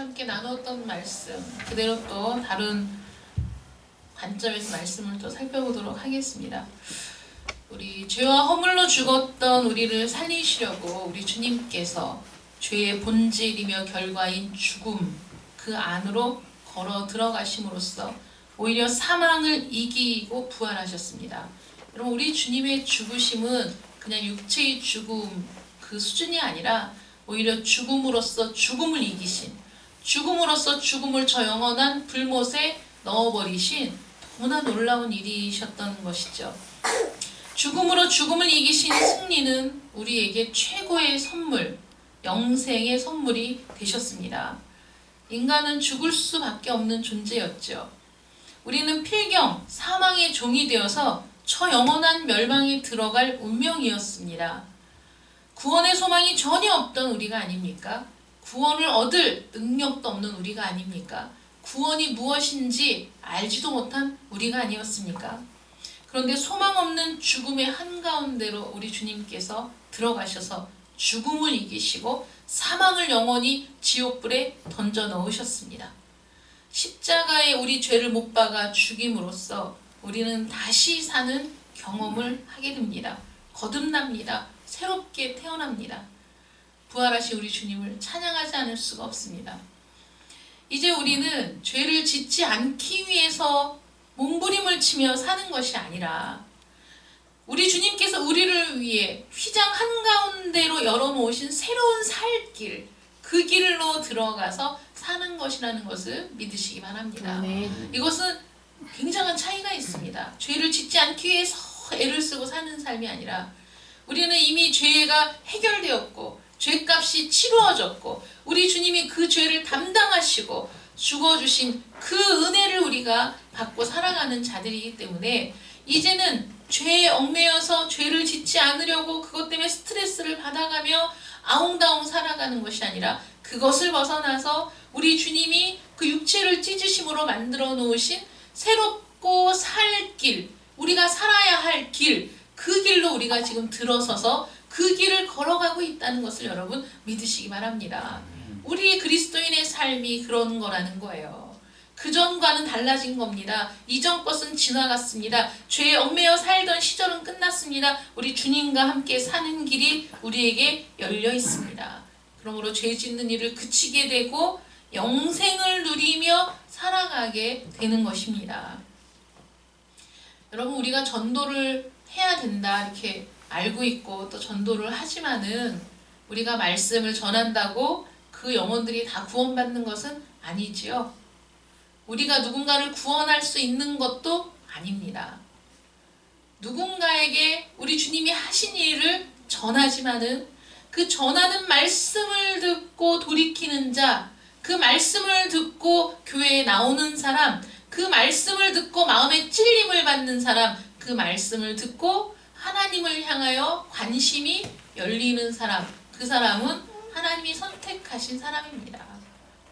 함께 나누었던 말씀 그대로 또 다른 관점에서 말씀을 또 살펴보도록 하겠습니다. 우리 죄와 허물로 죽었던 우리를 살리시려고 우리 주님께서 죄의 본질이며 결과인 죽음 그 안으로 걸어 들어가심으로써 오히려 사망을 이기고 부활하셨습니다. 여러분 우리 주님의 죽으심은 그냥 육체의 죽음 그 수준이 아니라 오히려 죽음으로써 죽음을 이기신 죽음으로써 죽음을 저 영원한 불못에 넣어버리신 너무나 놀라운 일이셨던 것이죠. 죽음으로 죽음을 이기신 승리는 우리에게 최고의 선물, 영생의 선물이 되셨습니다. 인간은 죽을 수밖에 없는 존재였죠. 우리는 필경 사망의 종이 되어서 저 영원한 멸망에 들어갈 운명이었습니다. 구원의 소망이 전혀 없던 우리가 아닙니까? 구원을 얻을 능력도 없는 우리가 아닙니까? 구원이 무엇인지 알지도 못한 우리가 아니었습니까? 그런데 소망 없는 죽음의 한가운데로 우리 주님께서 들어가셔서 죽음을 이기시고 사망을 영원히 지옥불에 던져 넣으셨습니다. 십자가에 우리 죄를 못 박아 죽임으로써 우리는 다시 사는 경험을 하게 됩니다. 거듭납니다. 새롭게 태어납니다. 부활하신 우리 주님을 찬양하지 않을 수가 없습니다. 이제 우리는 죄를 짓지 않기 위해서 몸부림을 치며 사는 것이 아니라 우리 주님께서 우리를 위해 휘장 한가운데로 열어놓으신 새로운 살 길 그 길로 들어가서 사는 것이라는 것을 믿으시기 바랍니다. 아멘. 이것은 굉장한 차이가 있습니다. 죄를 짓지 않기 위해서 애를 쓰고 사는 삶이 아니라 우리는 이미 죄가 해결되었고 죄값이 치루어졌고 우리 주님이 그 죄를 담당하시고 죽어주신 그 은혜를 우리가 받고 살아가는 자들이기 때문에 이제는 죄에 얽매여서 죄를 짓지 않으려고 그것 때문에 스트레스를 받아가며 아웅다웅 살아가는 것이 아니라 그것을 벗어나서 우리 주님이 그 육체를 찢으심으로 만들어 놓으신 새롭고 살 길, 우리가 살아야 할 길, 그 길로 우리가 지금 들어서서 그 길을 걸어가고 있다는 것을 여러분 믿으시기 바랍니다. 우리 그리스도인의 삶이 그런 거라는 거예요. 그전과는 달라진 겁니다. 이전 것은 지나갔습니다. 죄에 얽매여 살던 시절은 끝났습니다. 우리 주님과 함께 사는 길이 우리에게 열려 있습니다. 그러므로 죄 짓는 일을 그치게 되고 영생을 누리며 살아가게 되는 것입니다. 여러분 우리가 전도를 해야 된다 이렇게 알고 있고 또 전도를 하지만은 우리가 말씀을 전한다고 그 영혼들이 다 구원받는 것은 아니지요. 우리가 누군가를 구원할 수 있는 것도 아닙니다. 누군가에게 우리 주님이 하신 일을 전하지만은 그 전하는 말씀을 듣고 돌이키는 자, 그 말씀을 듣고 교회에 나오는 사람, 그 말씀을 듣고 마음에 찔림을 받는 사람, 그 말씀을 듣고 하나님을 향하여 관심이 열리는 사람, 그 사람은 하나님이 선택하신 사람입니다.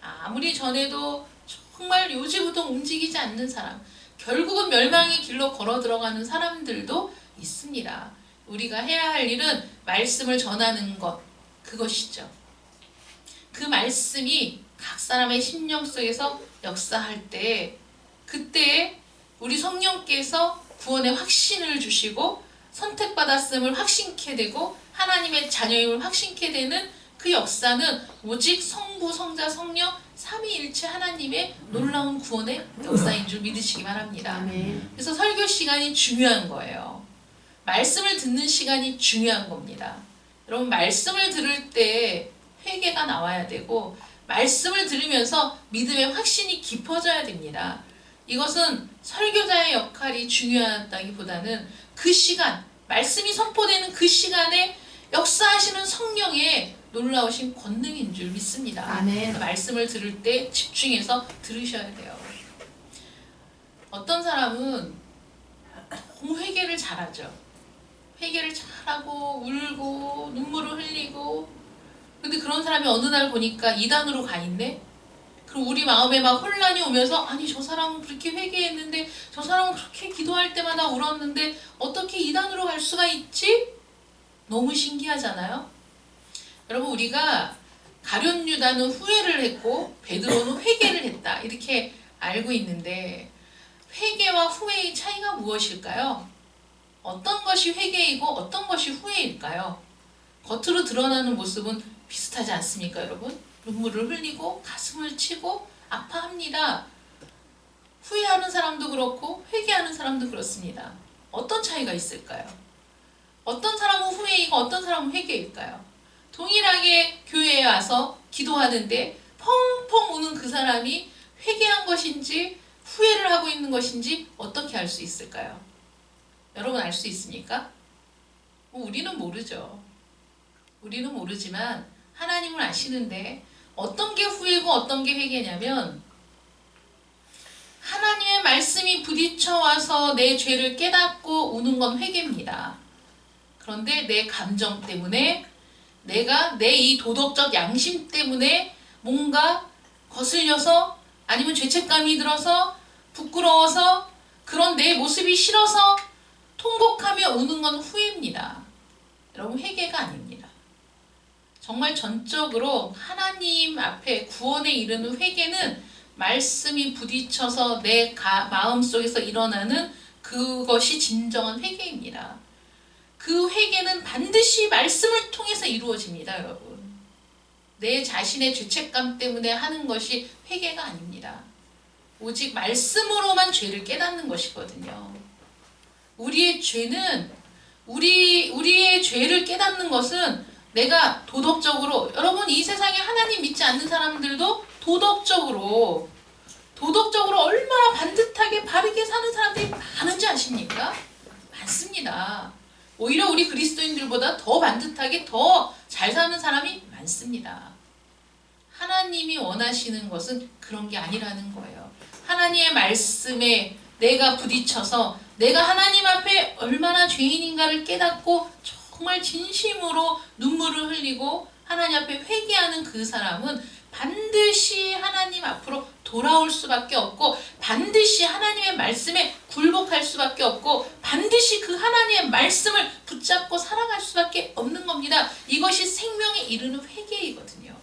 아무리 전에도 정말 요지부터 움직이지 않는 사람, 결국은 멸망의 길로 걸어 들어가는 사람들도 있습니다. 우리가 해야 할 일은 말씀을 전하는 것, 그것이죠. 그 말씀이 각 사람의 심령 속에서 역사할 때, 그때 우리 성령께서 구원의 확신을 주시고 선택받았음을 확신케 되고 하나님의 자녀임을 확신케 되는 그 역사는 오직 성부, 성자, 성령 삼위일체 하나님의 놀라운 구원의 역사인 줄 믿으시기 바랍니다. 그래서 설교 시간이 중요한 거예요. 말씀을 듣는 시간이 중요한 겁니다. 여러분 말씀을 들을 때 회개가 나와야 되고 말씀을 들으면서 믿음의 확신이 깊어져야 됩니다. 이것은 설교자의 역할이 중요하다기보다는 그 시간, 말씀이 선포되는 그 시간에 역사하시는 성령의 놀라우신 권능인 줄 믿습니다. 아멘. 그 말씀을 들을 때 집중해서 들으셔야 돼요. 어떤 사람은 너무 회개를 잘하죠. 회개를 잘하고 울고 눈물을 흘리고 근데 그런 사람이 어느 날 보니까 이단으로 가 있네. 그럼 우리 마음에 막 혼란이 오면서 아니 저 사람은 그렇게 회개했는데 저 사람은 그렇게 기도할 때마다 울었는데 어떻게 이단으로 갈 수가 있지? 너무 신기하잖아요. 여러분 우리가 가룟 유다는 후회를 했고 베드로는 회개를 했다. 이렇게 알고 있는데 회개와 후회의 차이가 무엇일까요? 어떤 것이 회개이고 어떤 것이 후회일까요? 겉으로 드러나는 모습은 비슷하지 않습니까, 여러분? 눈물을 흘리고 가슴을 치고 아파합니다. 후회하는 사람도 그렇고 회개하는 사람도 그렇습니다. 어떤 차이가 있을까요? 어떤 사람은 후회이고 어떤 사람은 회개일까요? 동일하게 교회에 와서 기도하는데 펑펑 우는 그 사람이 회개한 것인지 후회를 하고 있는 것인지 어떻게 알 수 있을까요? 여러분 알 수 있습니까? 뭐 우리는 모르죠. 우리는 모르지만 하나님은 아시는데 어떤 게 후회고 어떤 게 회개냐면 하나님의 말씀이 부딪혀 와서 내 죄를 깨닫고 우는 건 회개입니다. 그런데 내 감정 때문에 내가 내 이 도덕적 양심 때문에 뭔가 거슬려서 아니면 죄책감이 들어서 부끄러워서 그런 내 모습이 싫어서 통곡하며 우는 건 후회입니다. 여러분 회개가 아닙니다. 정말 전적으로 하나님 앞에 구원에 이르는 회개는 말씀이 부딪혀서 내 가, 마음 속에서 일어나는 그것이 진정한 회개입니다. 그 회개는 반드시 말씀을 통해서 이루어집니다, 여러분. 내 자신의 죄책감 때문에 하는 것이 회개가 아닙니다. 오직 말씀으로만 죄를 깨닫는 것이거든요. 우리의 죄는 우리 우리의 죄를 깨닫는 것은 내가 도덕적으로 여러분 이 세상에 하나님 믿지 않는 사람들도 도덕적으로 도덕적으로 얼마나 반듯하게 바르게 사는 사람들이 많은지 아십니까? 많습니다. 오히려 우리 그리스도인들보다 더 반듯하게 더 잘 사는 사람이 많습니다. 하나님이 원하시는 것은 그런 게 아니라는 거예요. 하나님의 말씀에 내가 부딪혀서 내가 하나님 앞에 얼마나 죄인인가를 깨닫고 정말 진심으로 눈물을 흘리고 하나님 앞에 회개하는 그 사람은 반드시 하나님 앞으로 돌아올 수밖에 없고 반드시 하나님의 말씀에 굴복할 수밖에 없고 반드시 그 하나님의 말씀을 붙잡고 살아갈 수밖에 없는 겁니다. 이것이 생명에 이르는 회개이거든요.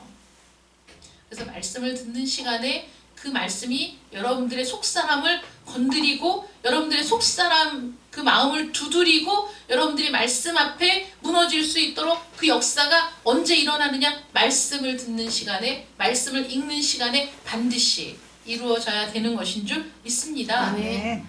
그래서 말씀을 듣는 시간에 그 말씀이 여러분들의 속사람을 건드리고 여러분들의 속사람 그 마음을 두드리고 여러분들이 말씀 앞에 무너질 수 있도록 그 역사가 언제 일어나느냐 말씀을 듣는 시간에 말씀을 읽는 시간에 반드시 이루어져야 되는 것인 줄 믿습니다. 아멘.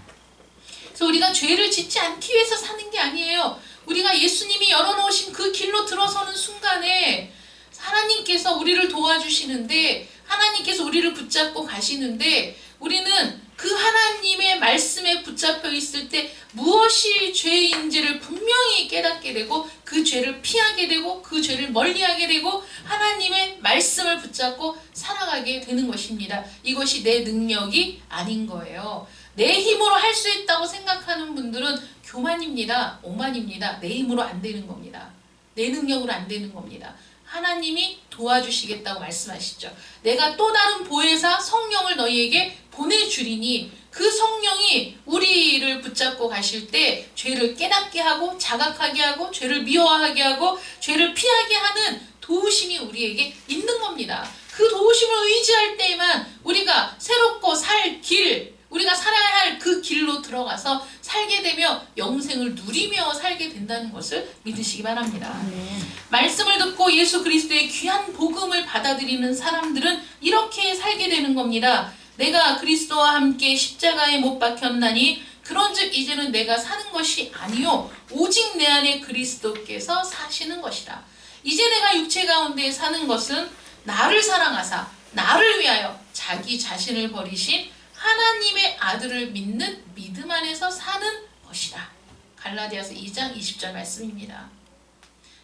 그래서 우리가 죄를 짓지 않기 위해서 사는 게 아니에요. 우리가 예수님이 열어놓으신 그 길로 들어서는 순간에 하나님께서 우리를 도와주시는데 하나님께서 우리를 붙잡고 가시는데 우리는 그 하나님의 말씀에 붙잡혀 있을 때 무엇이 죄인지를 분명히 깨닫게 되고 그 죄를 피하게 되고 그 죄를 멀리하게 되고 하나님의 말씀을 붙잡고 살아가게 되는 것입니다. 이것이 내 능력이 아닌 거예요. 내 힘으로 할 수 있다고 생각하는 분들은 교만입니다. 오만입니다. 내 힘으로 안 되는 겁니다. 내 능력으로 안 되는 겁니다. 하나님이 도와주시겠다고 말씀하시죠. 내가 또 다른 보혜사 성령을 너희에게 보내주리니 그 성령이 우리를 붙잡고 가실 때 죄를 깨닫게 하고 자각하게 하고 죄를 미워하게 하고 죄를 피하게 하는 도우심이 우리에게 있는 겁니다. 그 도우심을 의지할 때에만 우리가 새롭고 살 길, 우리가 살아야 할 그 길로 들어가서 살게 되며 영생을 누리며 살게 된다는 것을 믿으시기 바랍니다. 아멘. 말씀을 듣고 예수 그리스도의 귀한 복음을 받아들이는 사람들은 이렇게 살게 되는 겁니다. 내가 그리스도와 함께 십자가에 못 박혔나니 그런즉 이제는 내가 사는 것이 아니요 오직 내 안에 그리스도께서 사시는 것이라. 이제 내가 육체 가운데 사는 것은 나를 사랑하사 나를 위하여 자기 자신을 버리신 하나님의 아들을 믿는 믿음 안에서 사는 것이다. 갈라디아서 2장 20절 말씀입니다.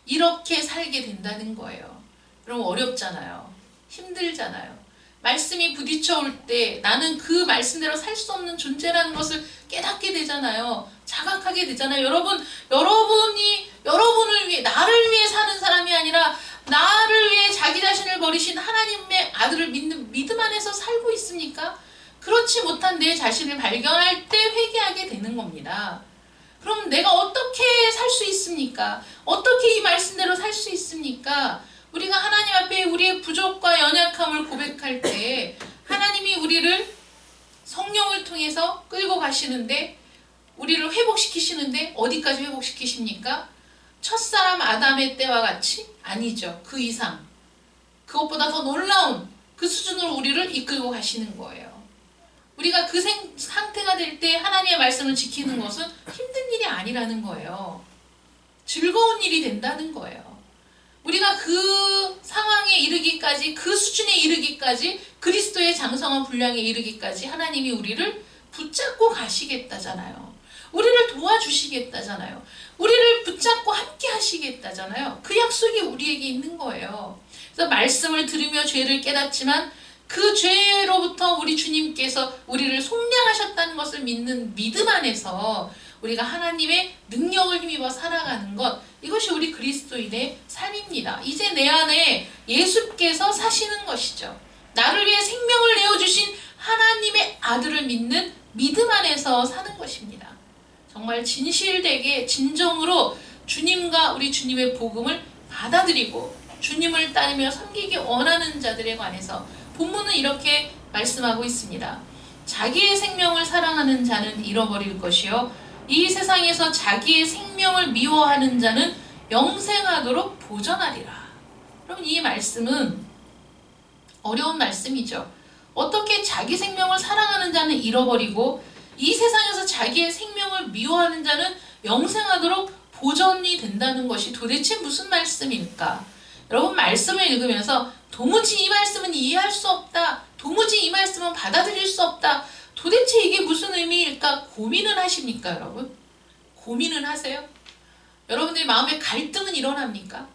이렇게 살게 된다는 거예요. 여러분 어렵잖아요. 힘들잖아요. 말씀이 부딪혀 올 때 나는 그 말씀대로 살 수 없는 존재라는 것을 깨닫게 되잖아요. 자각하게 되잖아요. 여러분, 여러분이 여러분을 위해 나를 위해 사는 사람이 아니라 나를 위해 자기 자신을 버리신 하나님의 아들을 믿는 믿음 안에서 살고 있습니까? 그렇지 못한 내 자신을 발견할 때 회개하게 되는 겁니다. 그럼 내가 어떻게 살 수 있습니까? 어떻게 이 말씀대로 살 수 있습니까? 우리가 하나님 앞에 우리의 부족과 연약함을 고백할 때 하나님이 우리를 성령을 통해서 끌고 가시는데 우리를 회복시키시는데 어디까지 회복시키십니까? 첫사람 아담의 때와 같이 아니죠. 그 이상. 그것보다 더 놀라운 그 수준으로 우리를 이끌고 가시는 거예요. 우리가 그 생, 상태가 될 때 하나님의 말씀을 지키는 것은 힘든 일이 아니라는 거예요. 즐거운 일이 된다는 거예요. 우리가 그 상황에 이르기까지 그 수준에 이르기까지 그리스도의 장성한 분량에 이르기까지 하나님이 우리를 붙잡고 가시겠다잖아요. 우리를 도와주시겠다잖아요. 우리를 붙잡고 함께 하시겠다잖아요. 그 약속이 우리에게 있는 거예요. 그래서 말씀을 들으며 죄를 깨닫지만 그 죄로부터 우리 주님께서 우리를 속량하셨다는 것을 믿는 믿음 안에서 우리가 하나님의 능력을 힘입어 살아가는 것 이것이 우리 그리스도인의 삶입니다. 이제 내 안에 예수께서 사시는 것이죠. 나를 위해 생명을 내어주신 하나님의 아들을 믿는 믿음 안에서 사는 것입니다. 정말 진실되게 진정으로 주님과 우리 주님의 복음을 받아들이고 주님을 따르며 섬기기 원하는 자들에 관해서 본문은 이렇게 말씀하고 있습니다. 자기의 생명을 사랑하는 자는 잃어버릴 것이요 이 세상에서 자기의 생명을 미워하는 자는 영생하도록 보전하리라. 여러분 이 말씀은 어려운 말씀이죠. 어떻게 자기 생명을 사랑하는 자는 잃어버리고 이 세상에서 자기의 생명을 미워하는 자는 영생하도록 보전이 된다는 것이 도대체 무슨 말씀일까? 여러분 말씀을 읽으면서 도무지 이 말씀은 이해할 수 없다. 도무지 이 말씀은 받아들일 수 없다. 도대체 이게 무슨 의미일까 고민을 하십니까, 여러분? 고민을 하세요? 여러분들이 마음에 갈등은 일어납니까?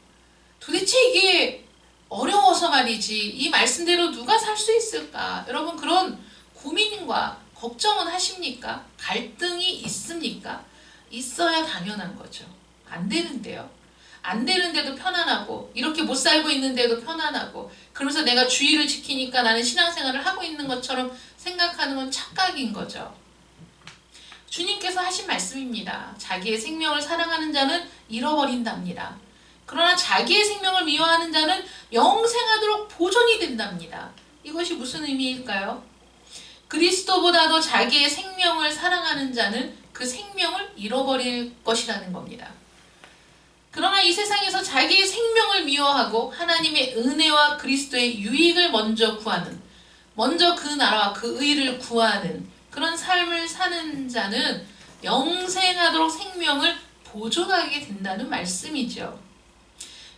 도대체 이게 어려워서 말이지 이 말씀대로 누가 살 수 있을까? 여러분 그런 고민과 걱정은 하십니까? 갈등이 있습니까? 있어야 당연한 거죠. 안 되는데요. 안 되는데도 편안하고 이렇게 못 살고 있는데도 편안하고 그러면서 내가 주의를 지키니까 나는 신앙생활을 하고 있는 것처럼 생각하는 건 착각인 거죠. 주님께서 하신 말씀입니다. 자기의 생명을 사랑하는 자는 잃어버린답니다. 그러나 자기의 생명을 미워하는 자는 영생하도록 보존이 된답니다. 이것이 무슨 의미일까요? 그리스도보다도 자기의 생명을 사랑하는 자는 그 생명을 잃어버릴 것이라는 겁니다. 이 세상에서 자기의 생명을 미워하고 하나님의 은혜와 그리스도의 유익을 먼저 구하는, 먼저 그 나라와 그 의를 구하는 그런 삶을 사는 자는 영생하도록 생명을 보존하게 된다는 말씀이죠.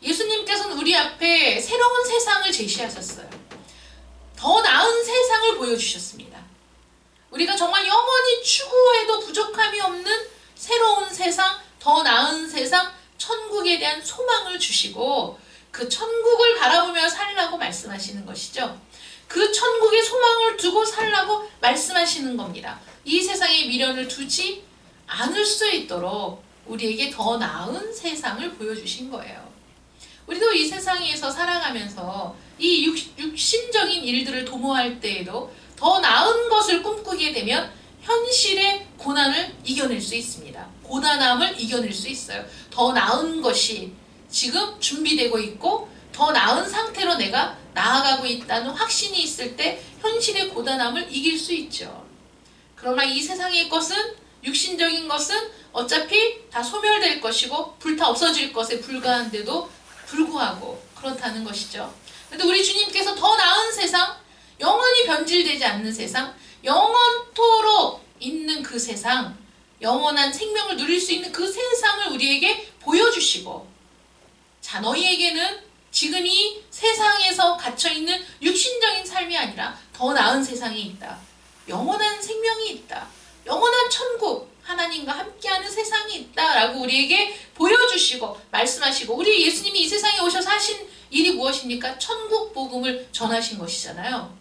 예수님께서는 우리 앞에 새로운 세상을 제시하셨어요. 더 나은 세상을 보여주셨습니다. 우리가 정말 영원히 추구해도 부족함이 없는 새로운 세상, 더 나은 세상, 천국에 대한 소망을 주시고 그 천국을 바라보며 살라고 말씀하시는 것이죠. 그 천국의 소망을 두고 살라고 말씀하시는 겁니다. 이 세상에 미련을 두지 않을 수 있도록 우리에게 더 나은 세상을 보여주신 거예요. 우리도 이 세상에서 살아가면서 이 육, 신적인 일들을 도모할 때에도 더 나은 것을 꿈꾸게 되면 현실의 고난을 이겨낼 수 있습니다. 고단함을 이겨낼 수 있어요. 더 나은 것이 지금 준비되고 있고 더 나은 상태로 내가 나아가고 있다는 확신이 있을 때 현실의 고단함을 이길 수 있죠. 그러나 이 세상의 것은 육신적인 것은 어차피 다 소멸될 것이고 불타 없어질 것에 불과한데도 불구하고 그렇다는 것이죠. 근데 우리 주님께서 더 나은 세상, 영원히 변질되지 않는 세상, 영원토록 있는 그 세상, 영원한 생명을 누릴 수 있는 그 세상을 우리에게 보여주시고, 자, 너희에게는 지금 이 세상에서 갇혀있는 육신적인 삶이 아니라 더 나은 세상이 있다. 영원한 생명이 있다. 영원한 천국, 하나님과 함께하는 세상이 있다라고 우리에게 보여주시고 말씀하시고 우리 예수님이 이 세상에 오셔서 하신 일이 무엇입니까? 천국 복음을 전하신 것이잖아요.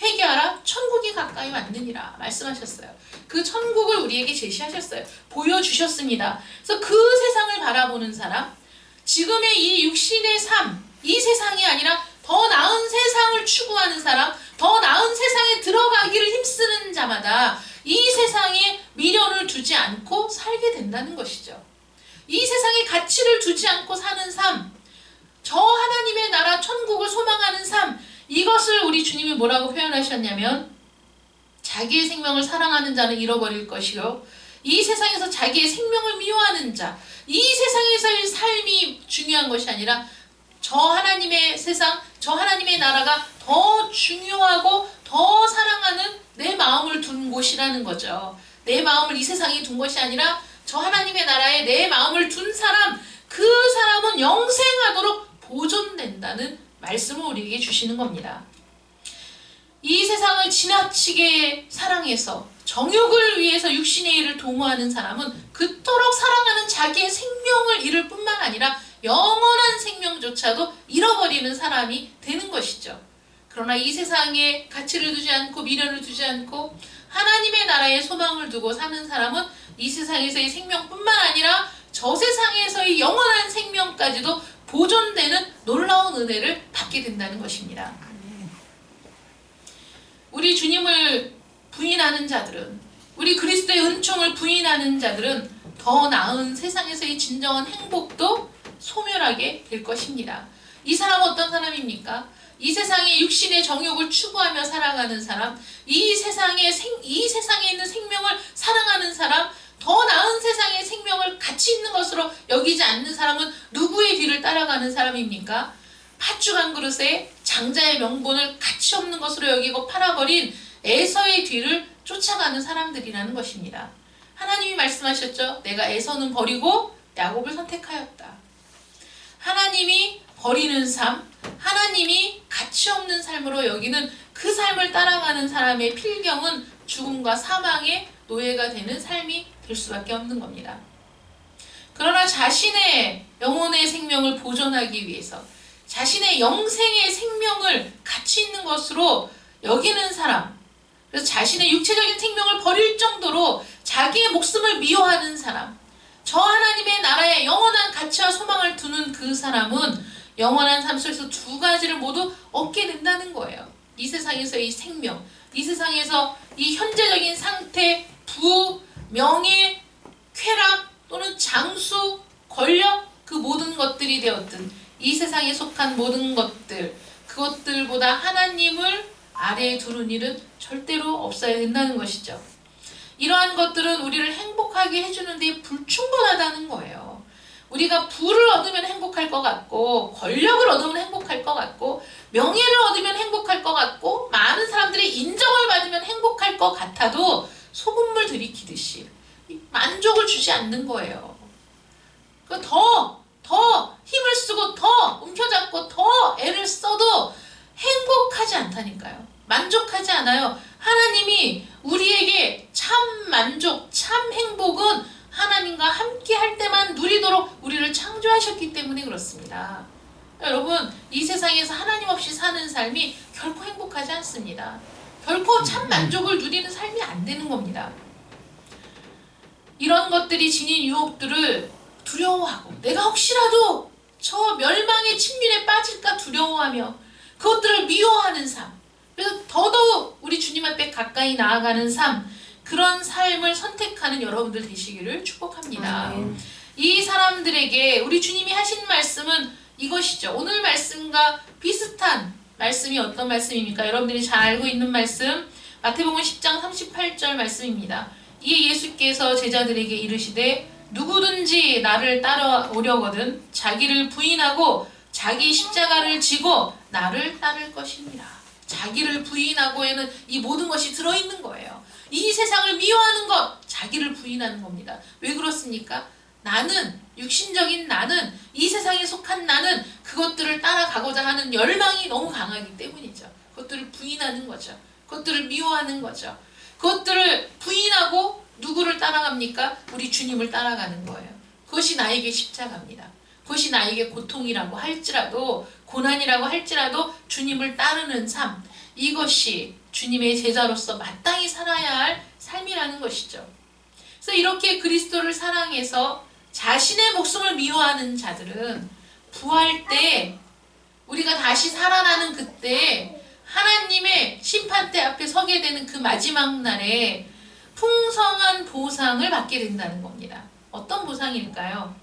회개하라 천국이 가까이 왔느니라 말씀하셨어요. 그 천국을 우리에게 제시하셨어요. 보여주셨습니다. 그래서 그 세상을 바라보는 사람, 지금의 이 육신의 삶, 이 세상이 아니라 더 나은 세상을 추구하는 사람, 더 나은 세상에 들어가기를 힘쓰는 자마다 이 세상에 미련을 두지 않고 살게 된다는 것이죠. 이 세상에 가치를 두지 않고 사는 삶, 저 하나님의 나라 천국을 소망하는 삶 이것을 우리 주님이 뭐라고 표현하셨냐면 자기의 생명을 사랑하는 자는 잃어버릴 것이요. 이 세상에서 자기의 생명을 미워하는 자. 이 세상에서의 삶이 중요한 것이 아니라 저 하나님의 세상 저 하나님의 나라가 더 중요하고 더 사랑하는 내 마음을 둔 곳이라는 거죠. 내 마음을 이 세상에 둔 것이 아니라 저 하나님의 나라에 내 마음을 둔 사람 그 사람은 영생하도록 보존된다는 말씀을 우리에게 주시는 겁니다. 이 세상을 지나치게 사랑해서 정욕을 위해서 육신의 일을 도모하는 사람은 그토록 사랑하는 자기의 생명을 잃을 뿐만 아니라 영원한 생명조차도 잃어버리는 사람이 되는 것이죠. 그러나 이 세상에 가치를 두지 않고 미련을 두지 않고 하나님의 나라에 소망을 두고 사는 사람은 이 세상에서의 생명뿐만 아니라 저 세상에서의 영원한 생명까지도 보존되는 놀라운 은혜를 받게 된다는 것입니다. 우리 주님을 부인하는 자들은 우리 그리스도의 은총을 부인하는 자들은 더 나은 세상에서의 진정한 행복도 소멸하게 될 것입니다. 이 사람은 어떤 사람입니까? 이 세상의 육신의 정욕을 추구하며 살아가는 사람, 이 세상의 생, 이 세상에 있는 생명을 사랑하는 사람, 더 나은 세상의 생명을 가치 있는 것으로 여기지 않는 사람은 누구의 뒤를 따라가는 사람입니까? 팥죽 한 그릇에 장자의 명분을 가치 없는 것으로 여기고 팔아버린 에서의 뒤를 쫓아가는 사람들이라는 것입니다. 하나님이 말씀하셨죠. 내가 에서는 버리고 야곱을 선택하였다. 하나님이 버리는 삶, 하나님이 가치 없는 삶으로 여기는 그 삶을 따라가는 사람의 필경은 죽음과 사망의 노예가 되는 삶이 될 수밖에 없는 겁니다. 그러나 자신의 영혼의 생명을 보존하기 위해서 자신의 영생의 생명을 가치 있는 것으로 여기는 사람, 그래서 자신의 육체적인 생명을 버릴 정도로 자기의 목숨을 미워하는 사람, 저 하나님의 나라에 영원한 가치와 소망을 두는 그 사람은 영원한 삶 속에서 두 가지를 모두 얻게 된다는 거예요. 이 세상에서의 생명, 이 세상에서 이 현재적인 상태, 부, 명예, 쾌락 또는 장수, 권력 그 모든 것들이 되었든 이 세상에 속한 모든 것들 그것들보다 하나님을 아래에 두는 일은 절대로 없어야 된다는 것이죠. 이러한 것들은 우리를 행복하게 해주는 데 불충분하다는 거예요. 우리가 부를 얻으면 행복할 것 같고 권력을 얻으면 행복할 것 같고 명예를 얻으면 행복할 것 같고 많은 사람들의 인정을 받으면 행복할 것 같아도 소금물 들이키듯이 만족을 주지 않는 거예요. 그 더, 더 힘을 쓰고 더 움켜잡고 더 애를 써도 행복하지 않다니까요. 만족하지 않아요. 하나님이 우리에게 참 만족, 참 행복은 하나님과 함께 할 때만 누리도록 우리를 창조하셨기 때문에 그렇습니다. 여러분, 이 세상에서 하나님 없이 사는 삶이 결코 행복하지 않습니다. 결코 참 만족을 누리는 삶이 안 되는 겁니다. 이런 것들이 지닌 유혹들을 두려워하고 내가 혹시라도 저 멸망의 침륜에 빠질까 두려워하며 그것들을 미워하는 삶. 그래서 더더욱 우리 주님 앞에 가까이 나아가는 삶. 그런 삶을 선택하는 여러분들 되시기를 축복합니다. 아멘. 이 사람들에게 우리 주님이 하신 말씀은 이것이죠. 오늘 말씀과 비슷한 말씀이 어떤 말씀입니까? 여러분들이 잘 알고 있는 말씀 마태복음 10장 38절 말씀입니다. 이에 예수께서 제자들에게 이르시되 누구든지 나를 따라오려거든 자기를 부인하고 자기 십자가를 지고 나를 따를 것입니다. 자기를 부인하고에는 이 모든 것이 들어있는 거예요. 이 세상을 미워하는 것, 자기를 부인하는 겁니다. 왜 그렇습니까? 나는, 육신적인 나는, 이 세상에 속한 나는 그것들을 따라가고자 하는 열망이 너무 강하기 때문이죠. 그것들을 부인하는 거죠. 그것들을 미워하는 거죠. 그것들을 부인하고 누구를 따라갑니까? 우리 주님을 따라가는 거예요. 그것이 나에게 십자가입니다. 그것이 나에게 고통이라고 할지라도 고난이라고 할지라도 주님을 따르는 삶 이것이 주님의 제자로서 마땅히 살아야 할 삶이라는 것이죠. 그래서 이렇게 그리스도를 사랑해서 자신의 목숨을 미워하는 자들은 부활 때 우리가 다시 살아나는 그때 하나님의 심판대 앞에 서게 되는 그 마지막 날에 풍성한 보상을 받게 된다는 겁니다. 어떤 보상일까요?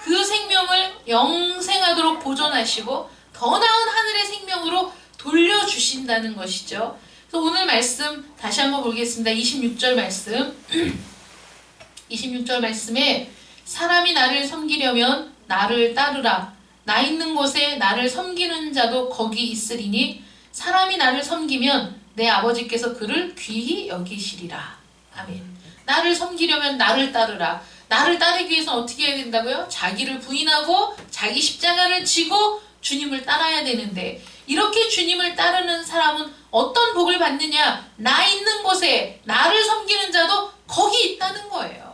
그그 생명을 영생하도록 보존하시고 더 나은 하늘의 생명으로 돌려주신다는 것이죠. 그래서 오늘 말씀 다시 한번 보겠습니다. 26절 말씀. 26절 말씀에 사람이 나를 섬기려면 나를 따르라. 나 있는 곳에 나를 섬기는 자도 거기 있으리니 사람이 나를 섬기면 내 아버지께서 그를 귀히 여기시리라. 아멘. 나를 섬기려면 나를 따르라. 나를 따르기 위해서 어떻게 해야 된다고요? 자기를 부인하고 자기 십자가를 지고 주님을 따라야 되는데 이렇게 주님을 따르는 사람은 어떤 복을 받느냐? 나 있는 곳에 나를 섬기는 자도 거기 있다는 거예요.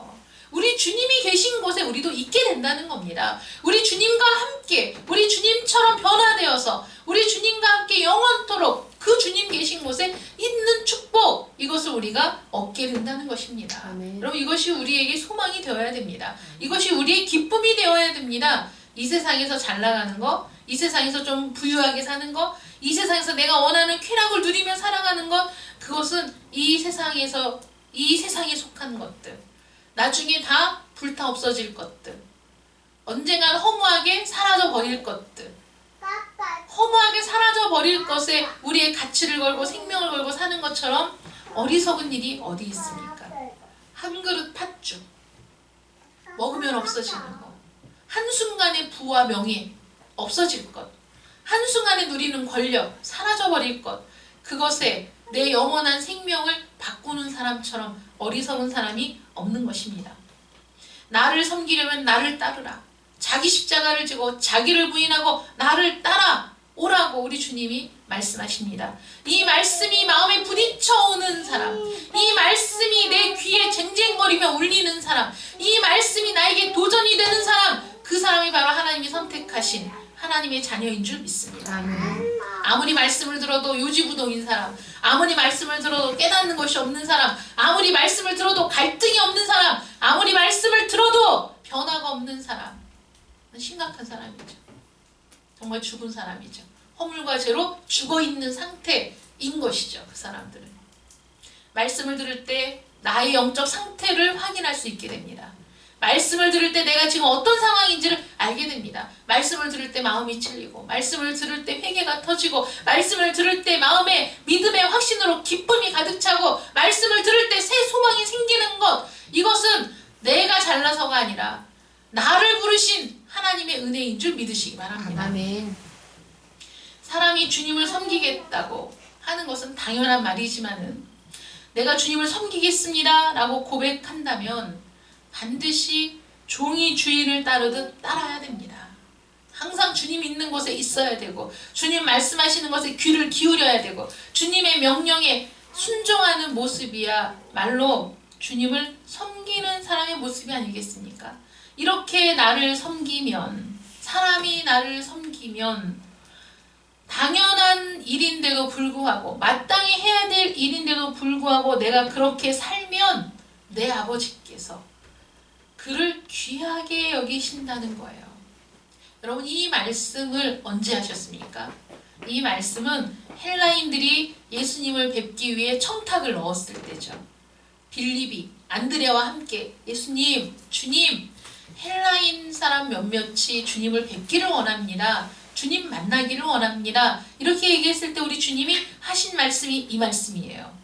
우리 주님이 계신 곳에 우리도 있게 된다는 겁니다. 우리 주님과 함께, 우리 주님처럼 변화되어서, 우리 주님과 함께 영원토록 그 주님 계신 곳에 있는 축복, 이것을 우리가 얻게 된다는 것입니다. 아멘. 여러분, 이것이 우리에게 소망이 되어야 됩니다. 이것이 우리의 기쁨이 되어야 됩니다. 이 세상에서 잘 나가는 거, 이 세상에서 좀 부유하게 사는 거, 이 세상에서 내가 원하는 쾌락을 누리며 살아가는 것, 그것은 이 세상에서, 이 세상에 속한 것들. 나중에 다 불타 없어질 것들. 언젠간 허무하게 사라져 버릴 것들. 허무하게 사라져 버릴 것에 우리의 가치를 걸고 생명을 걸고 사는 것처럼 어리석은 일이 어디 있습니까? 한 그릇 팥죽. 먹으면 없어지는 것. 한순간의 부와 명예 없어질 것. 한순간에 누리는 권력 사라져 버릴 것. 그것에 내 영원한 생명을 바꾸는 사람처럼 어리석은 사람이 없는 것입니다. 나를 섬기려면 나를 따르라. 자기 십자가를 지고 자기를 부인하고 나를 따라 오라고 우리 주님이 말씀하십니다. 이 말씀이 마음에 부딪혀오는 사람, 이 말씀이 내 귀에 쟁쟁거리며 울리는 사람, 이 말씀이 나에게 도전이 되는 사람, 그 사람이 바로 하나님이 선택하신 하나님의 자녀인 줄 믿습니다. 아멘. 아무리 말씀을 들어도 요지부동인 사람, 아무리 말씀을 들어도 깨닫는 것이 없는 사람, 아무리 말씀을 들어도 갈등이 없는 사람, 아무리 말씀을 들어도 변화가 없는 사람, 심각한 사람이죠. 정말 죽은 사람이죠. 허물과 죄로 죽어 있는 상태인 것이죠. 그 사람들은 말씀을 들을 때 나의 영적 상태를 확인할 수 있게 됩니다. 말씀을 들을 때 내가 지금 어떤 상황인지를 알게 됩니다. 말씀을 들을 때 마음이 찔리고, 말씀을 들을 때 회개가 터지고, 말씀을 들을 때 마음에 믿음의 확신으로 기쁨이 가득 차고, 말씀을 들을 때 새 소망이 생기는 것, 이것은 내가 잘나서가 아니라 나를 부르신 하나님의 은혜인 줄 믿으시기 바랍니다. 아멘. 사람이 주님을 섬기겠다고 하는 것은 당연한 말이지만은 내가 주님을 섬기겠습니다 라고 고백한다면 반드시 종이 주인을 따르듯 따라야 됩니다. 항상 주님 있는 곳에 있어야 되고 주님 말씀하시는 것에 귀를 기울여야 되고 주님의 명령에 순종하는 모습이야 말로 주님을 섬기는 사람의 모습이 아니겠습니까? 이렇게 나를 섬기면 사람이 나를 섬기면 당연한 일인데도 불구하고 마땅히 해야 될 일인데도 불구하고 내가 그렇게 살면 내 아버지께서 그를 귀하게 여기신다는 거예요. 여러분 이 말씀을 언제 하셨습니까? 이 말씀은 헬라인들이 예수님을 뵙기 위해 청탁을 넣었을 때죠. 빌립이 안드레와 함께 예수님, 주님, 헬라인 사람 몇몇이 주님을 뵙기를 원합니다. 주님 만나기를 원합니다. 이렇게 얘기했을 때 우리 주님이 하신 말씀이 이 말씀이에요.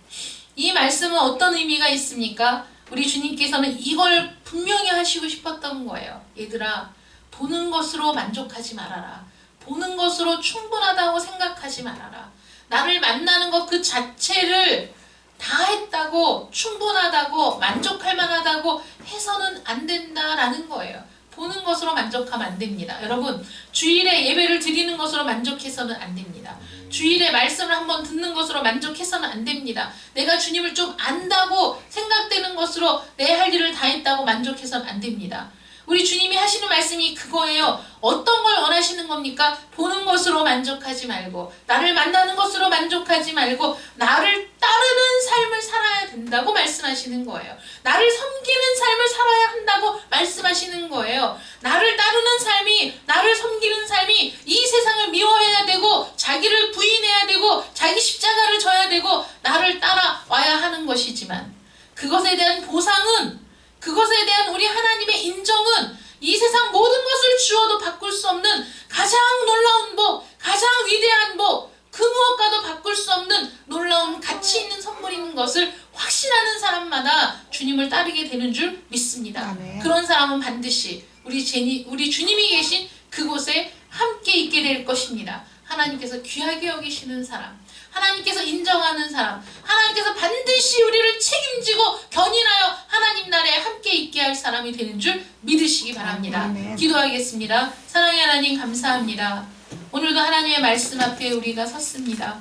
이 말씀은 어떤 의미가 있습니까? 우리 주님께서는 이걸 분명히 하시고 싶었던 거예요. 얘들아, 보는 것으로 만족하지 말아라. 보는 것으로 충분하다고 생각하지 말아라. 나를 만나는 것 그 자체를 다 했다고 충분하다고 만족할 만하다고 해서는 안 된다라는 거예요. 보는 것으로 만족하면 안 됩니다. 여러분, 주일에 예배를 드리는 것으로 만족해서는 안 됩니다. 주일에 말씀을 한번 듣는 것으로 만족해서는 안 됩니다. 내가 주님을 좀 안다고 생각되는 것으로 내 할 일을 다 했다고 만족해서는 안 됩니다. 우리 주님이 하시는 말씀이 그거예요. 어떤 걸 원하시는 겁니까? 보는 것으로 만족하지 말고, 나를 만나는 것으로 만족하지 말고, 나를 따르는 삶을 살아야 된다고 말씀하시는 거예요. 나를 섬기는 삶을 살아야 한다고 말씀하시는 거예요. 나를 따르는 삶이, 나를 섬기는 삶이 이 세상을 미워해야 되고, 자기를 부인해야 되고, 자기 십자가를 져야 되고, 나를 따라와야 하는 것이지만, 그것에 대한 보상은 그것에 대한 우리 하나님의 인정은 이 세상 모든 것을 주어도 바꿀 수 없는 가장 놀라운 복, 가장 위대한 복, 그 무엇과도 바꿀 수 없는 놀라운 가치 있는 선물인 것을 확신하는 사람마다 주님을 따르게 되는 줄 믿습니다. 아멘. 그런 사람은 반드시 우리 제니, 우리 주님이 계신 그곳에 함께 있게 될 것입니다. 하나님께서 귀하게 여기시는 사람, 하나님께서 인정하는 사람, 하나님께서 반드시 우리를 책임지고 견인하여 하나님 나라에 함께 있게 할 사람이 되는 줄 믿으시기 바랍니다. 아멘. 기도하겠습니다. 사랑의 하나님 감사합니다. 오늘도 하나님의 말씀 앞에 우리가 섰습니다.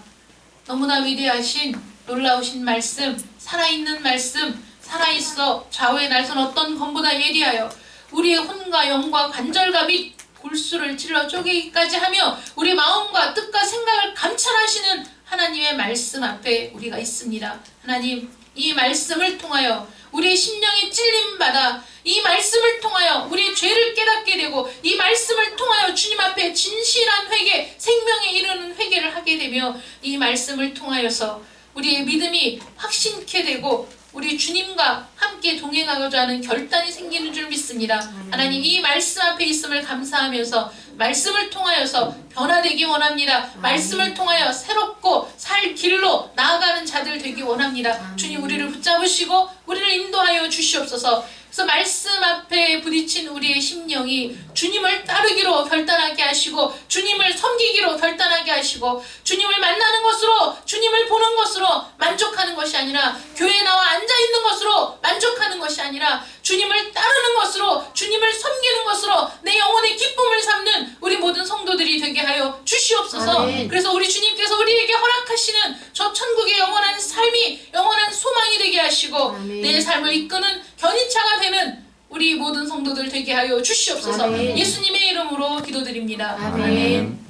너무나 위대하신 놀라우신 말씀, 살아있는 말씀, 살아있어 좌우의 날선 어떤 검보다 예리하여 우리의 혼과 영과 관절과 및 골수를 찔러 쪼개기까지 하며 우리 마음과 뜻과 생각을 감찰하시는 하나님의 말씀 앞에 우리가 있습니다. 하나님 이 말씀을 통하여 우리의 심령이 찔림 받아 이 말씀을 통하여 우리의 죄를 깨닫게 되고 이 말씀을 통하여 주님 앞에 진실한 회개, 생명에 이르는 회개를 하게 되며 이 말씀을 통하여서 우리의 믿음이 확신케 되고 우리 주님과 함께 동행하고자 하는 결단이 생기는 줄 믿습니다. 하나님 이 말씀 앞에 있음을 감사하면서 말씀을 통하여서 변화되기 원합니다. 말씀을 통하여 새롭고 살 길로 나아가는 자들 되기 원합니다. 주님 우리를 붙잡으시고 우리를 인도하여 주시옵소서. 그래서 말씀 앞에 부딪힌 우리의 심령이 주님을 따르기로 결단하게 하시고 주님을 섬기기로 결단하게 하시고 주님을 만나는 것으로 주님을 보는 것으로 만족하는 것이 아니라 교회에 나와 앉아 있는 것으로 만족하는 것이 아니라 주님을 따르는 것으로 주님을 섬기는 것으로 내 영혼의 기쁨을 삼는 우리 모든 성도들이 되게 하여 주시옵소서. 아멘. 그래서 우리 주님께서 우리에게 허락하시는 저 천국의 영원한 삶이 영원한 소망이 되게 하시고 아멘. 내 삶을 이끄는 견인차가 되는 우리 모든 성도들 되게 하여 주시옵소서. 아멘. 예수님의 이름으로 기도드립니다. 아멘. 아멘.